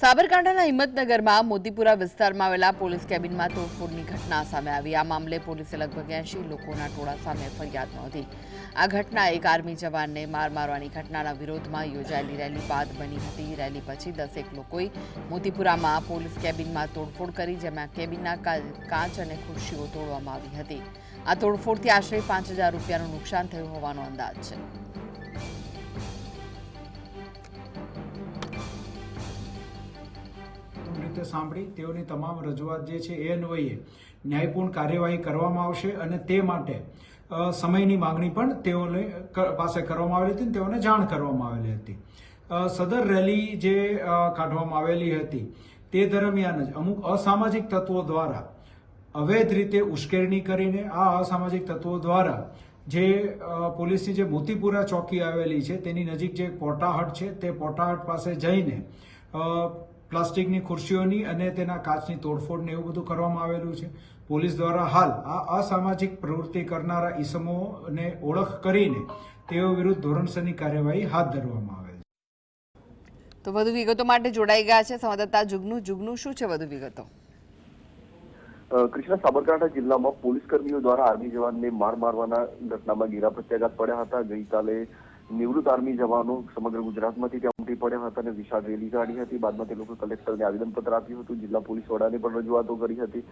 સાબરકાંઠાના હિંમતનગરમાં મોતીપુરા વિસ્તારમાં આવેલા પોલીસ કેબિનમાં તોડફોડની ઘટના સામે આવી. આ મામલે પોલીસે લગભગ એંશી લોકોના ટોળા સામે ફરિયાદ નોંધી. આ ઘટના એક આર્મી જવાનને માર મારવાની ઘટનાના વિરોધમાં યોજાયેલી રેલી બાદ બની હતી. રેલી પછી દસેક લોકોએ મોતીપુરામાં પોલીસ કેબિનમાં તોડફોડ કરી, જેમાં કેબિનના કાચ અને ખુરશીઓ તોડવામાં આવી હતી. આ તોડફોડથી આશરે પાંચ રૂપિયાનું નુકસાન થયું હોવાનો અંદાજ છે. રીતે સાંભળી તેઓની તમામ રજૂઆત જે છે એ અન્વયે ન્યાયપૂર્ણ કાર્યવાહી કરવામાં આવશે અને તે માટે સમયની માંગણી પણ તેઓને પાસે કરવામાં આવેલી હતી તેઓને જાણ કરવામાં આવેલી હતી. સદર રેલી જે કાઢવામાં આવેલી હતી તે દરમિયાન જ અમુક અસામાજિક તત્વો દ્વારા, અવૈધ રીતે ઉશ્કેરણી કરીને આ અસામાજિક તત્વો દ્વારા જે પોલીસની જે મોતીપુરા ચોકી આવેલી છે તેની નજીક જે પોટાહટ છે તે પોટાહટ પાસે જઈને પ્લાસ્ટિકની ખુરશીઓની અને તેના કાચની તોડફોડને એવું બધું કરવામાં આવેલું છે. પોલીસ દ્વારા હાલ આ અસામાજિક પ્રવૃત્તિ કરનારા ઈસમોને ઓળખ કરીને તેઓ વિરુદ્ધ ધોરણસરની કાર્યવાહી હાથ ધરવામાં આવેલ છે. તો વધુ વિગતો માટે જોડાઈ ગયા છે સંવાદદાતા જુગનું. જુગનું શું છે વધુ વિગતો? કૃષ્ણ સાબરકાંઠા જિલ્લામાં પોલીસ કર્મીઓ દ્વારા આર્મી જવાનને માર મારવાના ઘટનામાં ગીરા પ્રત્યાઘાત પડ્યા હતા. ગઈકાલે નિવૃત્ત આર્મી જવાનો સમગ્ર ગુજરાતમાંથી ત્યાં ઉમટી પડ્યા હતા અને વિશાળ રેલી કાઢી હતી. બાદમાં તે લોકો કલેક્ટરને આવેદનપત્ર આપ્યું હતું. જિલ્લા પોલીસ વડાને પણ રજૂઆતો કરી હતી.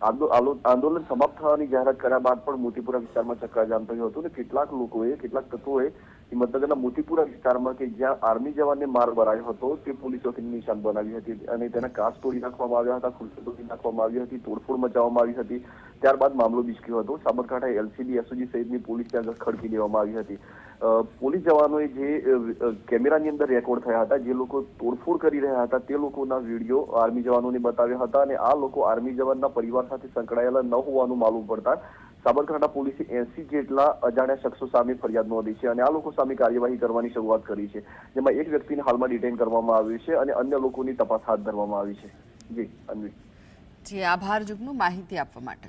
આંદોલન સમાપ્ત થવાની જાહેરાત કર્યા બાદ પણ મોતીપુરા વિસ્તારમાં ચક્કાજામ થયું હતું અને કેટલાક લોકોએ, કેટલાક તત્વોએ હિંમતનગરના મોતીપુરા વિસ્તારમાં કે જ્યાં આર્મી જવાનને માર ભરાયો હતો, તે પોલીસ ચોકીની નિશાન બનાવી હતી અને તેના કાચ તોડી નાખવામાં આવ્યા હતા, ખુરશી તોડી નાખવામાં આવી હતી તોડફોડ મચાવવામાં આવી હતી. ત્યારબાદ મામલો બિસ્ક્યો હતો. સાબરકાંઠા એલસીબી, એસઓજી સહિતની પોલીસ ત્યાં ખડકી દેવામાં આવી હતી. પોલીસ જવાનોએ જે કેમેરાની અંદર રેકોર્ડ થયા હતા, જે લોકો તોડફોડ કરી રહ્યા હતા, તે લોકોના વીડિયો આર્મી જવાનોને બતાવ્યા હતા અને આ લોકો આર્મી જવાનના પરિવાર સાથે સંકળાયેલા ન હોવાનું માલુમ પડતા સાબરકાંઠા પોલીસે એસી જેટલા અજાણ્યા શખ્સો સામે ફરિયાદ નોંધી છે અને આ લોકો સામે કાર્યવાહી કરવાની શરૂઆત કરી છે, જેમાં એક વ્યક્તિને હાલમાં ડિટેન કરવામાં આવ્યું છે અને અન્ય લોકોની તપાસ હાથ ધરવામાં આવી છે. જી, અન્વી. જી, આભાર, જુગનું માહિતી આપવા માટે.